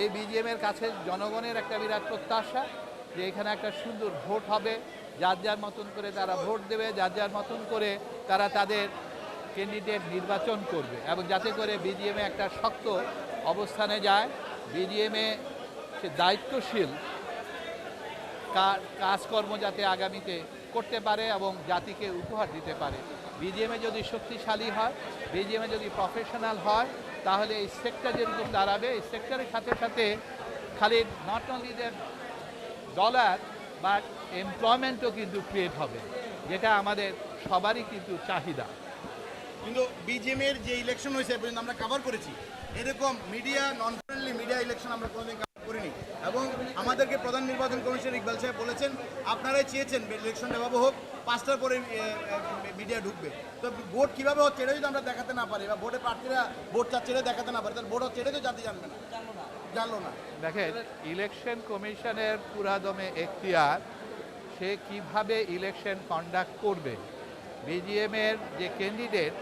এই বিজিএমের কাছে জনগণের একটা বিরাট প্রত্যাশা যে এখানে একটা সুন্দর ভোট হবে। যার যার মতন করে তারা ভোট দেবে, যার যার মতন করে তারা তাদের ক্যান্ডিডেট নির্বাচন করবে এবং যাতে করে বিজিএমে একটা শক্ত অবস্থানে যায়। বিজিএমে সে দায়িত্বশীল কাজকর্ম যাতে আগামীতে করতে পারে এবং জাতিকে উপহার দিতে পারে। বিজিএমে যদি শক্তিশালী হয় বিজিএমে যদি প্রফেশনাল হয়, তাহলে এই সেক্টর যেরকম দাঁড়াবে, এই সেক্টরের সাথে সাথে খালি not only the dollar but এমপ্লয়মেন্টও কিন্তু ক্রিয়েট হবে, যেটা আমাদের সবারই কিন্তু চাহিদা। কিন্তু বিজেএম এর যে ইলেকশন হয়েছে পর্যন্ত আমরা কভার করেছি। এরকম media non friendly media election আমরা কোনোদিন কভার করিনি। এবং আমাদেরকে প্রধান নির্বাচন কমিশনার ইকবাল সাহেব বলেছেন, আপনারাই চেয়েছেন ইলেকশন এভাবে হোক, পাঁচটার পরে মিডিয়া ঢুকবে। তো ভোট কীভাবে হচ্ছে এটা যদি আমরা দেখাতে না পারি বা ভোটের প্রার্থীরা ভোট চাচ্ছে এটা দেখাতে না পারে, তাহলে ভোট হচ্ছে এটা তো জানবে না। জানলো না। দেখেন ইলেকশন কমিশনের পুরাদমে এখতিয়ার, সে কীভাবে ইলেকশন কন্ডাক্ট করবে? বিজিএমের যে ক্যান্ডিডেট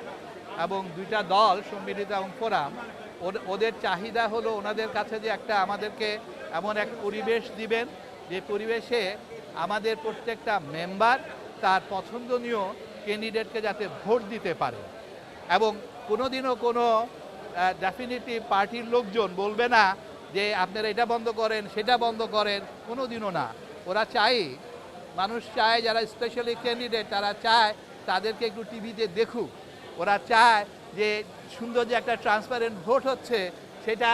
এবং দুইটা দল, সম্মিলিত এবং ফোরাম ওদের চাহিদা হলো ওনাদের কাছে যে একটা আমাদেরকে এমন এক পরিবেশ দিবেন, যে পরিবেশে আমাদের প্রত্যেকটা মেম্বার তার পছন্দনীয় ক্যান্ডিডেটকে যাতে ভোট দিতে পারে। এবং কোনোদিনও কোনো ডেফিনিটিভ পার্টির লোকজন বলবে না যে আপনারা এটা বন্ধ করেন, সেটা বন্ধ করেন কোনো দিনও না। ওরা চায়, মানুষ চায় যারা স্পেশালি ক্যান্ডিডেট তারা চায় তাদেরকে একটু টিভিতে দেখুক। ওরা চায় যে সুন্দর যে একটা ট্রান্সপারেন্ট ভোট হচ্ছে, সেটা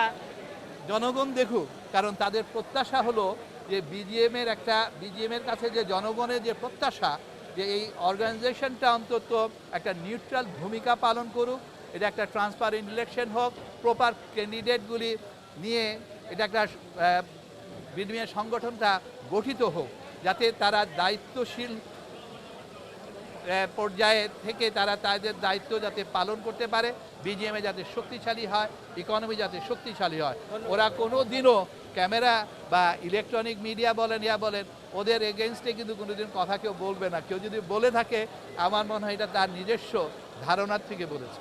জনগণ দেখুক। কারণ তাদের প্রত্যাশা হলো যে বিজিএমের একটা বিজিএমের কাছে যে জনগণের যে প্রত্যাশা, যে এই অর্গানাইজেশনটা অন্তত একটা নিউট্রাল ভূমিকা পালন করুক, এটা একটা ট্রান্সপারেন্ট ইলেকশন হোক প্রপার ক্যান্ডিডেটগুলি নিয়ে এটা একটা বিনিময় সংগঠনটা গঠিত হোক, যাতে তারা দায়িত্বশীল পর্যায়ে থেকে তারা তাদের দায়িত্ব যাতে পালন করতে পারে বিজিএমএ যাতে শক্তিশালী হয় ইকোনমি যাতে শক্তিশালী হয়। ওরা কোনো দিনও ক্যামেরা বা ইলেকট্রনিক মিডিয়া বলেন ইয়া বলেন ওদের এগেনস্টে কিন্তু কোনোদিন কথা কেউ বলবে না। কেউ যদি বলে থাকে আমার মনে হয় এটা তার নিজস্ব ধারণার থেকে বলেছে।